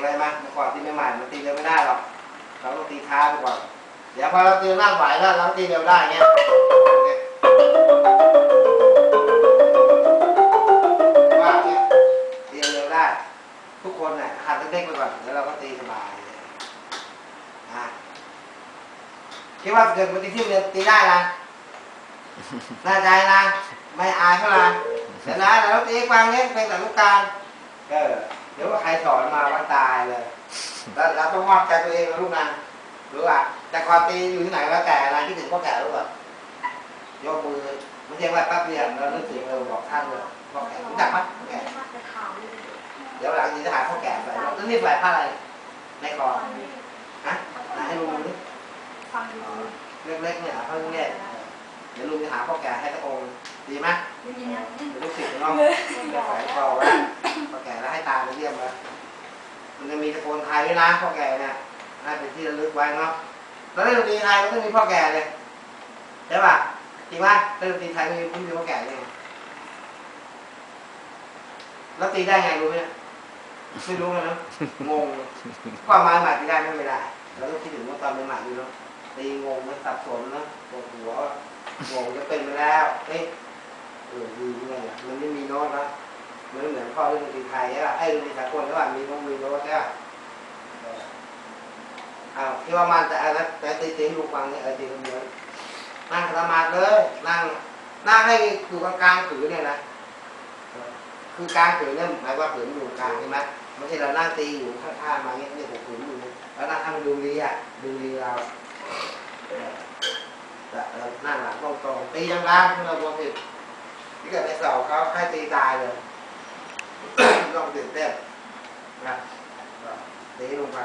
อะไรมาเมื่อก่อนตีใหม่ๆมันตีเร็วไม่ได้หรอกเราต้องตีช้าไปก่อนเดี๋ยวพอเราตีหน้าไหวแล้วเราตีเร็วได้เงี้ยว่าเงี้ยตีเร็วได้ ทุกคนเนี่ยหัดเล็กๆไปก่อนแล้วเราก็ตีสบายเลยนะคิดว่าเกิดปฏิทินเรียนตีได้นะน่าใจนะ ไม่อายเท่าไหร่เดี๋ยวนะเราตีฟังเนี้ยเพลงแต่ลูกการเออ เดี๋ยวว่าใครสอนมาว่าตายเลยแล้วเราต้องมอบใจตัวเองนะลูกนะรู้ป่ะแต่ความตีอยู่ที่ไหนแล้วแต่อะไรที่ถึงพ่อแก่รู้ป่ะยกมือไม่ใช่ว่าแป๊บเดียวเราเริ่มถึงเออบอกท่านเลยพ่อแก่รู้จักไหมพ่อแก่เดี๋ยวหลังนี้จะหาพ่อแก่ใส่แล้วนี่ใส่ผ้าอะไรในคอฮะไหนให้ลุงดูดิเล็กๆเนี่ยเขาเรียกเดี๋ยวลุงจะหาพ่อแก่ให้ตะองค์ดีไหมเดี๋ยวลูกศิษย์น้องจะใส่คอไว้พ่อแก่แล้วให้ตาไปเยี่ยมเลย มันไทยด้วยนะพ่อแก่เนี่ยให้เป็นที่ระลึกไว้เนาะแล้วเล่นดนตรีไทยมันต้องมีพ่อแก่เลยใช่ป่ะจริงไหมเล่นดนตรีไทยมันมีพ่อแก่เนี่ยแล้วตีได้ไงรู้ไหมเนี่ยไม่รู้เลยนะงงความหมายใหม่ที่ได้ไม่ได้เราต้องคิดถึงว่าตอนเป็นใหม่อยู่เนาะตีงงมันสับสนนะปวดหัวงงจะเป็นไปแล้วเอ๊ะเออดีไงมันไม่มีโน้ตนะมันเหมือนพ่อเรื่องดนตรีไทยใช่ป่ะไอ้ดนตรีสากลใช่ป่ะมีต้องมีโน้ตใช่ป่ะ ที่ว่ามันแต่อะไรแต่ตีตีลูกฟังเนี่ยเออตีคนเดียวนั่งสมาธิเลยนั่งนั่งให้อยู่กลางๆถือเนี่ยนะคือกลารถือเนี่ยหมายว่าถืออยู่กลางใช่ไหมไม่ใช่เรานั่งตีอยู่ข้างๆมาเงี้ยเนี่ยผมถืออยู่แล้วนั่งทำดูรีอะดูรีเราเออแต่เรานั่งหลังตรงๆตียังล่างเราลงผิดที่เกิดในเสาเขาให้ตีตายเลยต้องตื่นเต้นนะตีลงไป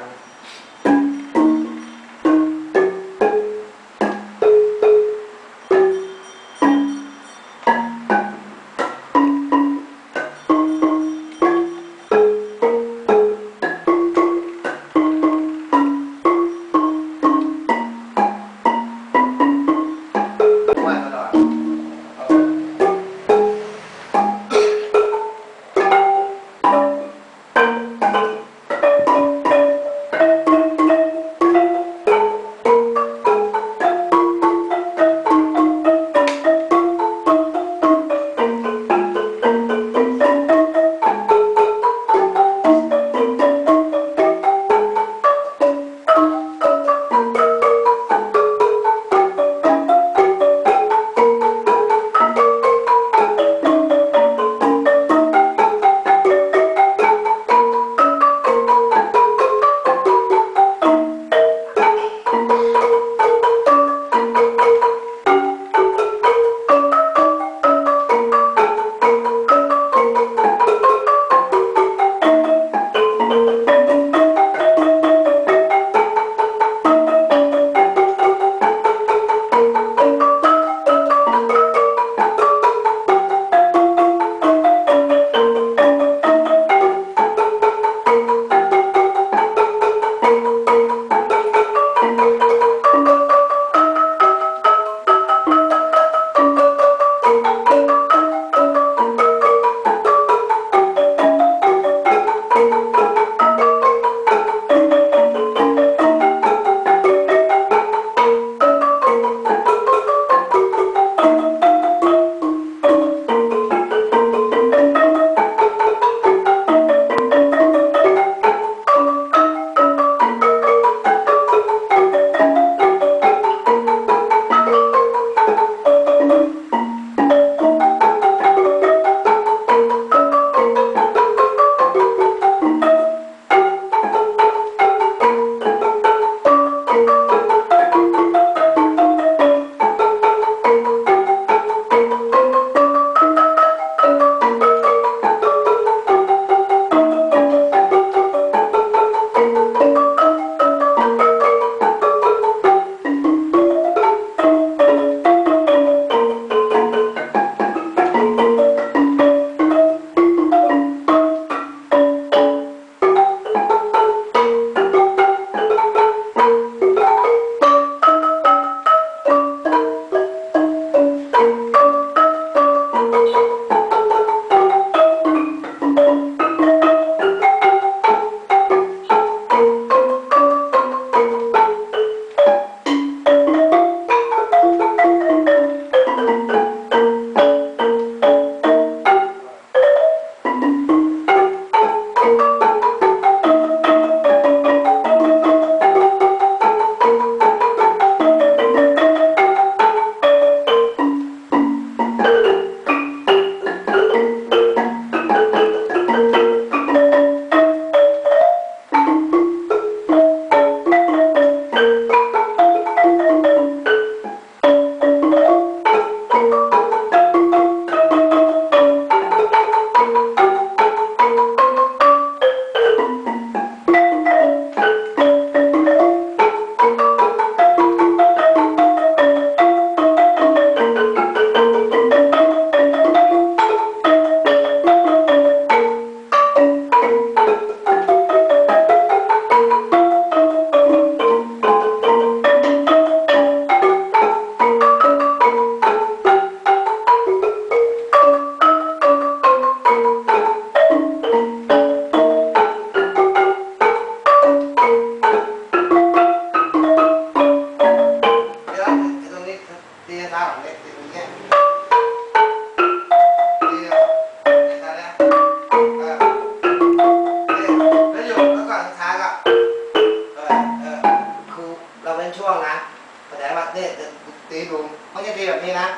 แบบนี้นะ